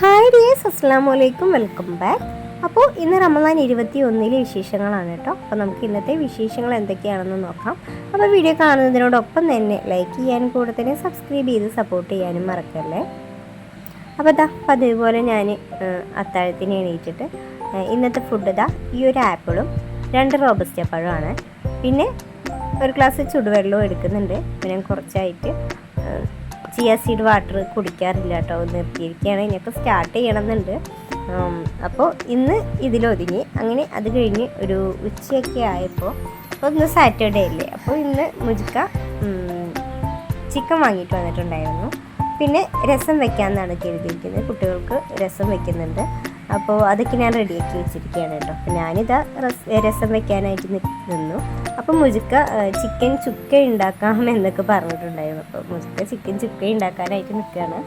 Hi dears അസ്സാം വലൈക്കും welcome back അപ്പോൾ ഇന്ന് റമദാൻ ഇരുപത്തി ഒന്നിലെ വിശേഷങ്ങളാണ് കേട്ടോ. അപ്പോൾ നമുക്ക് ഇന്നത്തെ വിശേഷങ്ങൾ എന്തൊക്കെയാണെന്ന് നോക്കാം. അപ്പോൾ വീഡിയോ കാണുന്നതിനോടൊപ്പം തന്നെ ലൈക്ക് ചെയ്യാനും കൂടെ തന്നെ സബ്സ്ക്രൈബ് ചെയ്ത് സപ്പോർട്ട് ചെയ്യാനും മറക്കല്ലേ? അപ്പോൾ ഇതാ അതേപോലെ ഞാൻ അത്താഴത്തിന് എണീറ്റിട്ട് ഇന്നത്തെ ഫുഡ് ഇതാ ഈ ഒരു ആപ്പിളും രണ്ട് റോബസ്റ്റ പഴമാണ് പിന്നെ ഒരു ഗ്ലാസ് ചുടുവെള്ളവും എടുക്കുന്നുണ്ട്. പിന്നെ കുറച്ചായിട്ട് ചിയ സീഡ് വാട്ടർ കുടിക്കാറില്ല കേട്ടോ നിർത്തിയിരിക്കുകയാണ്. ഇനിയൊക്കെ സ്റ്റാർട്ട് ചെയ്യണമെന്നുണ്ട്. അപ്പോൾ ഇന്ന് ഇതിലൊതുങ്ങി. അങ്ങനെ അത് കഴിഞ്ഞ് ഒരു ഉച്ചയൊക്കെ ആയപ്പോൾ അപ്പോൾ ഇന്ന് സാറ്റർഡേ അല്ലേ? അപ്പോൾ ഇന്ന് മുജുക്ക ചിക്കൻ വാങ്ങിയിട്ട് വന്നിട്ടുണ്ടായിരുന്നു. പിന്നെ രസം വെക്കാമെന്നാണ് കരുതിയിരിക്കുന്നത്. കുട്ടികൾക്ക് രസം വെക്കുന്നുണ്ട്. അപ്പോൾ അതൊക്കെ ഞാൻ റെഡിയാക്കി വെച്ചിരിക്കുകയാണ് കേട്ടോ. അപ്പോൾ ഞാനിതാ രസം വെക്കാനായിട്ട് നിന്നു. അപ്പോൾ മുജുക്ക ചിക്കൻ ചുക്ക ഉണ്ടാക്കാം എന്നൊക്കെ പറഞ്ഞിട്ടുണ്ടായിരുന്നു. അപ്പോൾ മുജുക്ക ചിക്കൻ ചുക്ക ഉണ്ടാക്കാനായിട്ട് നിൽക്കുകയാണ്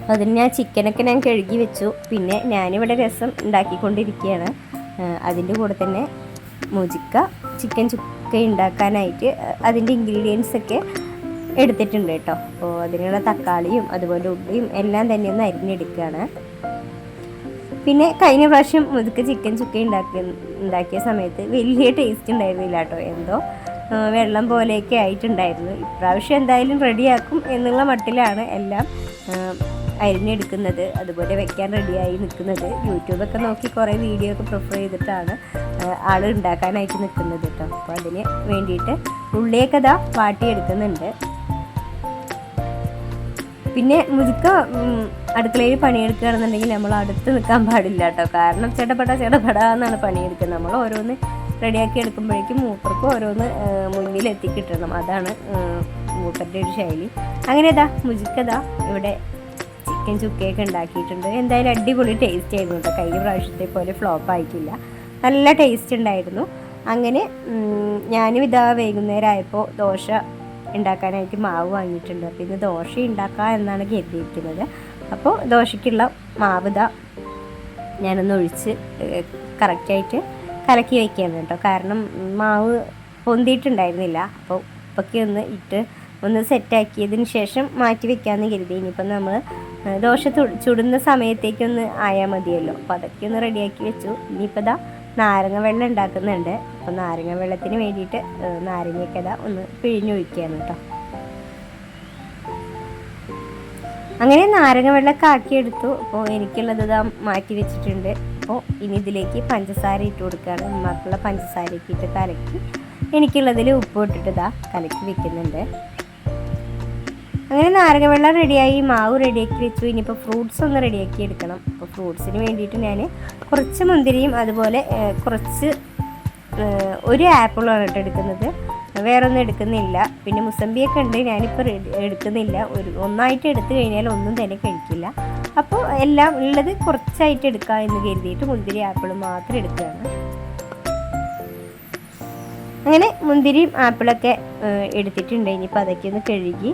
അപ്പോൾ അതിന് ഞാൻ ചിക്കനൊക്കെ ഞാൻ കഴുകി വെച്ചു. പിന്നെ ഞാനിവിടെ രസം ഉണ്ടാക്കിക്കൊണ്ടിരിക്കുകയാണ് അതിന്റെ കൂടെ തന്നെ മുജിക്ക ചിക്കൻ ചുക്ക ഉണ്ടാക്കാനായിട്ട് അതിന്റെ ഇൻഗ്രീഡിയൻസൊക്കെ എടുത്തിട്ടുണ്ട് കേട്ടോ. അപ്പോൾ അതിനുള്ള തക്കാളിയും അതുപോലെ ഉള്ളിയും എല്ലാം തന്നെ ഒന്ന് അരിഞ്ഞെടുക്കുകയാണ് പിന്നെ കഴിഞ്ഞ പ്രാവശ്യം മുതുക്ക് ചിക്കൻ ചുക്ക ഉണ്ടാക്കിയ ഉണ്ടാക്കിയ സമയത്ത് വലിയ ടേസ്റ്റ് ഉണ്ടായിരുന്നില്ല കേട്ടോ എന്തോ വെള്ളം പോലെയൊക്കെ ആയിട്ടുണ്ടായിരുന്നു. ഇപ്രാവശ്യം എന്തായാലും റെഡിയാക്കും എന്നുള്ള മട്ടിലാണ് എല്ലാം അരിഞ്ഞെടുക്കുന്നത്. അതുപോലെ വെക്കാൻ റെഡിയായി നിൽക്കുന്നത്. യൂട്യൂബൊക്കെ നോക്കി കുറേ വീഡിയോ ഒക്കെ പ്രിഫർ ചെയ്തിട്ടാണ് ആൾ ഉണ്ടാക്കാനായിട്ട് നിൽക്കുന്നത് കേട്ടോ അപ്പോൾ അതിന് വേണ്ടിയിട്ട് ഉള്ളിയൊക്കെ ഇതാ വാട്ടിയെടുക്കുന്നുണ്ട്. പിന്നെ മുതുക്ക അടുക്കളയിൽ പണിയെടുക്കുകയാണെന്നുണ്ടെങ്കിൽ നമ്മൾ അടുത്ത് നിൽക്കാൻ പാടില്ല കേട്ടോ. കാരണം ചെടപട ചെടപട എന്നാണ് പണിയെടുക്കുന്നത്. നമ്മൾ ഓരോന്ന് റെഡിയാക്കി എടുക്കുമ്പോഴേക്കും മൂപ്പർക്ക് ഓരോന്ന് മുന്നിൽ എത്തിക്കിട്ടണം. അതാണ് മൂപ്പരുടെ ഒരു ശൈലി. അങ്ങനെ ഇതാ മുജിക്കതാ ഇവിടെ ചിക്കൻ ചുക്കയൊക്കെ ഉണ്ടാക്കിയിട്ടുണ്ട്. എന്തായാലും അടിപൊളി ടേസ്റ്റ് ആയിരുന്നു കേട്ടോ. കഴിഞ്ഞ പ്രാവശ്യത്തെ പോലെ ഫ്ലോപ്പ് ആയിട്ടില്ല. നല്ല ടേസ്റ്റ് ഉണ്ടായിരുന്നു. അങ്ങനെ ഞാനും ഇതാ വൈകുന്നേരം ആയപ്പോൾ ദോശ ഉണ്ടാക്കാനായിട്ട് മാവ് വാങ്ങിയിട്ടുണ്ട്. അപ്പോൾ ഇത് ദോശ ഉണ്ടാക്കുക എന്നാണ് കരുതിയിരിക്കുന്നത്. അപ്പോൾ ദോശയ്ക്കുള്ള മാവ് ഇതാ ഞാനൊന്ന് ഒഴിച്ച് കറക്റ്റായിട്ട് കലക്കി വയ്ക്കുകയാണ് കേട്ടോ. കാരണം മാവ് പൊന്തിയിട്ടുണ്ടായിരുന്നില്ല. അപ്പോൾ ഉപ്പൊക്കെ ഒന്ന് ഇട്ട് ഒന്ന് സെറ്റാക്കിയതിന് ശേഷം മാറ്റി വെക്കാമെന്ന് കരുതി. ഇനിയിപ്പോൾ നമ്മൾ ദോശ ചുടുന്ന സമയത്തേക്കൊന്ന് ആയാൽ മതിയല്ലോ. അപ്പോൾ അതൊക്കെ ഒന്ന് റെഡിയാക്കി വെച്ചു. ഇനിയിപ്പോൾ ഇതാ നാരങ്ങ വെള്ളം ഉണ്ടാക്കുന്നുണ്ട്. അപ്പോൾ നാരങ്ങ വെള്ളത്തിന് വേണ്ടിയിട്ട് നാരങ്ങയൊക്കെ ഇതാ ഒന്ന് പിഴിഞ്ഞൊഴിക്കുകയാണ് കേട്ടോ അങ്ങനെ നാരങ്ങ വെള്ളമൊക്കെ ആക്കിയെടുത്തു. അപ്പോൾ എനിക്കുള്ളത് ഇതാ മാറ്റി വെച്ചിട്ടുണ്ട്. അപ്പോൾ ഇനി ഇതിലേക്ക് പഞ്ചസാര ഇട്ട് കൊടുക്കുകയാണ്. ഉമ്മാക്കുള്ള പഞ്ചസാര ഇട്ട് കലക്കി എനിക്കുള്ളതിൽ ഉപ്പ് ഇട്ടിട്ട് ഇതാ കലക്കി വെക്കുന്നുണ്ട്. അങ്ങനെ നാരങ്ങ വെള്ളം റെഡിയായി മാവ് റെഡിയാക്കി വെച്ചു. ഇനിയിപ്പോൾ ഫ്രൂട്ട്സ് ഒന്ന് റെഡിയാക്കി എടുക്കണം. അപ്പോൾ ഫ്രൂട്ട്സിന് വേണ്ടിയിട്ട് ഞാൻ കുറച്ച് മുന്തിരിയും അതുപോലെ കുറച്ച് ഒരു ആപ്പിളാണ് കേട്ടോ എടുക്കുന്നത്. വേറെ ഒന്നും എടുക്കുന്നില്ല. പിന്നെ മുസമ്പിയൊക്കെ ഉണ്ട് ഞാനിപ്പോൾ എടുക്കുന്നില്ല. ഒരു ഒന്നായിട്ട് എടുത്തു കഴിഞ്ഞാൽ ഒന്നും തന്നെ കഴിക്കില്ല. അപ്പോൾ എല്ലാം ഉള്ളത് കുറച്ചായിട്ട് എടുക്കാം എന്ന് കരുതിയിട്ട് മുന്തിരി ആപ്പിൾ മാത്രം എടുക്കുകയാണ്. അങ്ങനെ മുന്തിരിയും ആപ്പിളൊക്കെ എടുത്തിട്ടുണ്ട്. ഇനിയിപ്പോൾ അതൊക്കെ ഒന്ന് കഴുകി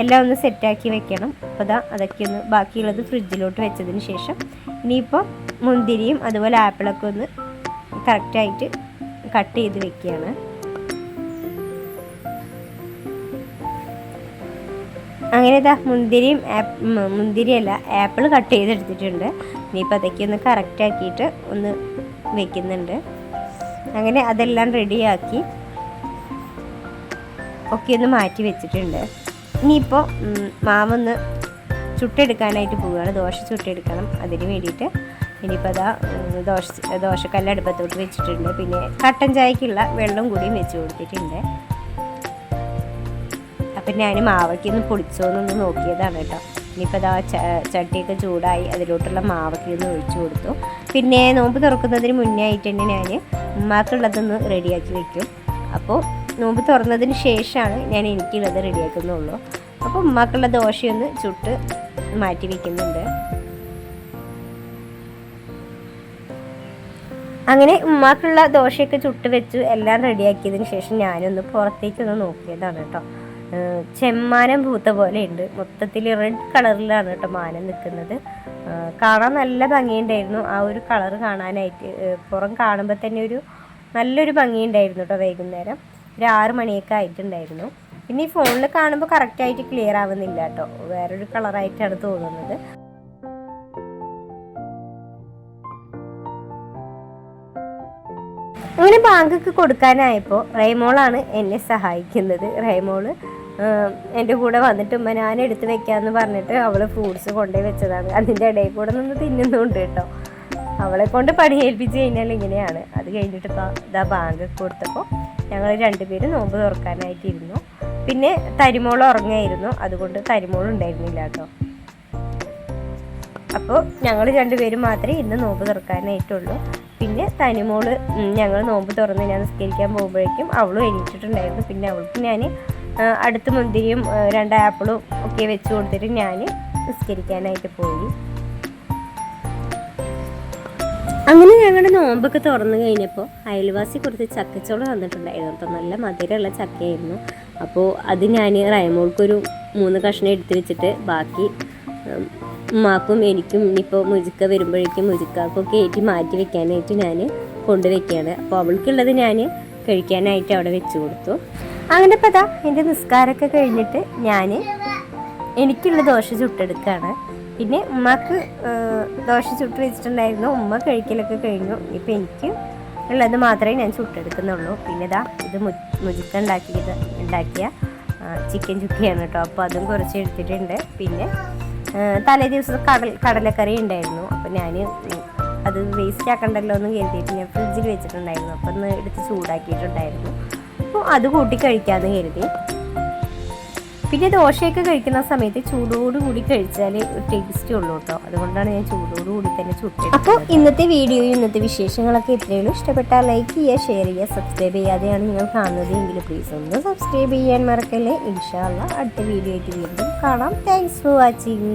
എല്ലാം ഒന്ന് സെറ്റാക്കി വെക്കണം. അപ്പോൾ അതാ അതൊക്കെ ഒന്ന് ബാക്കിയുള്ളത് ഫ്രിഡ്ജിലോട്ട് വെച്ചതിന് ശേഷം ഇനിയിപ്പോൾ മുന്തിരിയും അതുപോലെ ആപ്പിളൊക്കെ ഒന്ന് കറക്റ്റായിട്ട് കട്ട് ചെയ്ത് വെക്കുകയാണ്. അങ്ങനെ ഇതാ മുന്തിരിയും മുന്തിരിയല്ല ആപ്പിൾ കട്ട് ചെയ്തെടുത്തിട്ടുണ്ട്. ഇനിയിപ്പോൾ അതൊക്കെ ഒന്ന് കറക്റ്റാക്കിയിട്ട് ഒന്ന് വെക്കുന്നുണ്ട്. അങ്ങനെ അതെല്ലാം റെഡിയാക്കി ഒക്കെ ഒന്ന് മാറ്റി വെച്ചിട്ടുണ്ട്. ഇനിയിപ്പോൾ മാവൊന്ന് ചുട്ടെടുക്കാനായിട്ട് പോവുകയാണ്. ദോശ ചുട്ടെടുക്കണം അതിന് വേണ്ടിയിട്ട്. ഇനിയിപ്പോൾ അതാ ദോശ ദോശക്കല്ല് അടുപ്പത്തോട്ട് വെച്ചിട്ടുണ്ട്. പിന്നെ കട്ടൻ ചായക്കുള്ള വെള്ളം കൂടിയും വെച്ച് കൊടുത്തിട്ടുണ്ട്. അപ്പം ഞാൻ മാവയ്ക്ക് ഒന്ന് പൊളിച്ചോന്നൊന്ന് നോക്കിയതാണ് കേട്ടോ. ഇനിയിപ്പോൾ അതാ ചട്ടിയൊക്കെ ചൂടായി അതിലോട്ടുള്ള മാവയ്ക്ക് ഒന്ന് ഒഴിച്ചു കൊടുത്തു. പിന്നെ നോമ്പ് തുറക്കുന്നതിന് മുന്നേ ആയിട്ട് തന്നെ ഞാൻ ഉമ്മാക്കുള്ളതൊന്ന് റെഡിയാക്കി വെക്കും. അപ്പോൾ നോമ്പ് തുറന്നതിന് ശേഷമാണ് ഞാൻ എനിക്കുള്ളത് റെഡിയാക്കുന്നുള്ളൂ അപ്പോൾ ഉമ്മാക്കുള്ള ദോശയൊന്ന് ചുട്ട് മാറ്റി വെക്കുന്നുണ്ട്. അങ്ങനെ ഉമ്മാക്കുള്ള ദോശയൊക്കെ ചുട്ട് വെച്ച് എല്ലാം റെഡിയാക്കിയതിന് ശേഷം ഞാനൊന്ന് പുറത്തേക്കൊന്ന് നോക്കിയതാണ് കേട്ടോ. ചെമ്മാനം പൂത്ത ഉണ്ട് മൊത്തത്തിൽ റെഡ് കളറിലാണ് കേട്ടോ മാനം നിൽക്കുന്നത്. കാണാൻ നല്ല ഭംഗിയുണ്ടായിരുന്നു. ആ ഒരു കളർ കാണാനായിട്ട് പുറം കാണുമ്പോൾ തന്നെ ഒരു നല്ലൊരു ഭംഗിയുണ്ടായിരുന്നു കേട്ടോ വൈകുന്നേരം. ഒരു ആറ് മണിയൊക്കെ ആയിട്ടുണ്ടായിരുന്നു. പിന്നെ ഈ ഫോണിൽ കാണുമ്പോൾ കറക്റ്റായിട്ട് ക്ലിയർ ആവുന്നില്ല കേട്ടോ. വേറൊരു കളറായിട്ടാണ് തോന്നുന്നത്. അങ്ങനെ ബാങ്കൊക്കെ കൊടുക്കാനായപ്പോൾ റൈമോളാണ് എന്നെ സഹായിക്കുന്നത്. റൈമോൾ എന്റെ കൂടെ വന്നിട്ട് ഉമ്മ ഞാൻ എടുത്ത് വെക്കാമെന്ന് പറഞ്ഞിട്ട് അവൾ ഫ്രൂട്ട്സ് കൊണ്ടുപോയി വെച്ചതാണ്. അതിന്റെ ഇടയിൽ കൂടെ നിന്ന് തിന്നുന്നുണ്ട് കേട്ടോ. അവളെ കൊണ്ട് പണി ഏൽപ്പിച്ച് കഴിഞ്ഞാൽ ഇങ്ങനെയാണ്. അത് കഴിഞ്ഞിട്ട് ഇപ്പോൾ ഇതാ ബാങ്ക് കൊടുത്തപ്പോൾ ഞങ്ങൾ രണ്ടുപേരും നോമ്പ് തുറക്കാനായിട്ടിരുന്നു. പിന്നെ തരിമോൾ ഉറങ്ങായിരുന്നു. അതുകൊണ്ട് തരിമോൾ ഉണ്ടായിരുന്നില്ല കേട്ടോ. അപ്പോൾ ഞങ്ങൾ രണ്ടുപേരും മാത്രമേ ഇന്ന് നോമ്പ് തുറക്കാനായിട്ടുള്ളൂ. പിന്നെ തനിമോൾ ഞങ്ങൾ നോമ്പ് തുറന്ന് ഞാൻ നിസ്കരിക്കാൻ പോകുമ്പോഴേക്കും അവളും എണീറ്റിട്ടുണ്ടായിരുന്നു. പിന്നെ അവൾക്ക് ഞാൻ അടുത്ത് മുന്തിരിയും രണ്ട് ആപ്പിളും ഒക്കെ വെച്ച് കൊടുത്തിട്ട് ഞാൻ നിസ്കരിക്കാനായിട്ട് പോയി. അങ്ങനെ ഞങ്ങളുടെ നോമ്പൊക്കെ തുറന്നു കഴിഞ്ഞപ്പോൾ അയൽവാസി കുറച്ച് ചക്കച്ചോളം തന്നിട്ടുണ്ടായിരുന്നു. കേട്ടോ നല്ല മധുരമുള്ള ചക്കയായിരുന്നു. അപ്പോൾ അത് ഞാൻ റൈമോൾക്കൊരു മൂന്ന് കഷ്ണം എടുത്തു വെച്ചിട്ട് ബാക്കി ഉമ്മാക്കും എനിക്കും ഇനിയിപ്പോൾ മുജുക്ക വരുമ്പോഴേക്കും മുജുക്കാക്കൊക്കെ ഏറ്റി മാറ്റി വെക്കാനായിട്ട് ഞാൻ കൊണ്ടുവയ്ക്കുകയാണ്. അപ്പോൾ അവൾക്കുള്ളത് ഞാൻ കഴിക്കാനായിട്ട് അവിടെ വെച്ച് കൊടുത്തു. അങ്ങനെ അതാ എന്റെ നിസ്കാരമൊക്കെ കഴിഞ്ഞിട്ട് ഞാൻ എനിക്കുള്ള ദോശ ചുട്ടെടുക്കുകയാണ്. പിന്നെ ഉമ്മക്ക് ദോശ ചുട്ട് വെച്ചിട്ടുണ്ടായിരുന്നു. ഉമ്മ കഴിക്കലൊക്കെ കഴിഞ്ഞു. ഇപ്പം എനിക്ക് ഉള്ളത് മാത്രമേ ഞാൻ ചുട്ടെടുക്കുന്നുള്ളൂ. പിന്നെ ഇതാ ഇത് മുജിക്ക ഉണ്ടാക്കിയത് ഉണ്ടാക്കിയ ചിക്കൻ ചുക്കിയാണ് കേട്ടോ. അപ്പോൾ അതും കുറച്ച് എടുത്തിട്ടുണ്ട്. പിന്നെ തലേ ദിവസം കടൽ കടലക്കറി ഉണ്ടായിരുന്നു. അപ്പോൾ ഞാൻ അത് വേസ്റ്റ് ആക്കണ്ടല്ലോ എന്ന് കരുതിയിട്ട് ഞാൻ ഫ്രിഡ്ജിൽ വെച്ചിട്ടുണ്ടായിരുന്നു. അപ്പോൾ ഒന്ന് എടുത്ത് ചൂടാക്കിയിട്ടുണ്ടായിരുന്നു. അപ്പോൾ അത് കൂട്ടി കഴിക്കാമെന്ന് കരുതി. പിന്നെ ദോശയൊക്കെ കഴിക്കുന്ന സമയത്ത് ചൂടോട് കൂടി കഴിച്ചാൽ ടേസ്റ്റ് ഉള്ളൂ കേട്ടോ. അതുകൊണ്ടാണ് ഞാൻ ചൂടോട് കൂടി തന്നെ ചുട്ടത് അപ്പോൾ ഇന്നത്തെ വീഡിയോയും ഇന്നത്തെ വിശേഷങ്ങളൊക്കെ ഇത്രയുള്ളൂ ഇഷ്ടപ്പെട്ടാൽ ലൈക്ക് ചെയ്യുക ഷെയർ ചെയ്യുക സബ്സ്ക്രൈബ് ചെയ്യാതെയാണ് നിങ്ങൾ കാണുന്നത്. എങ്കിൽ പ്ലീസ് ഒന്ന് സബ്സ്ക്രൈബ് ചെയ്യാൻ മറക്കല്ലേ. ഇൻഷാല്ല അടുത്ത വീഡിയോ വീണ്ടും കാണാം. Thanks for watching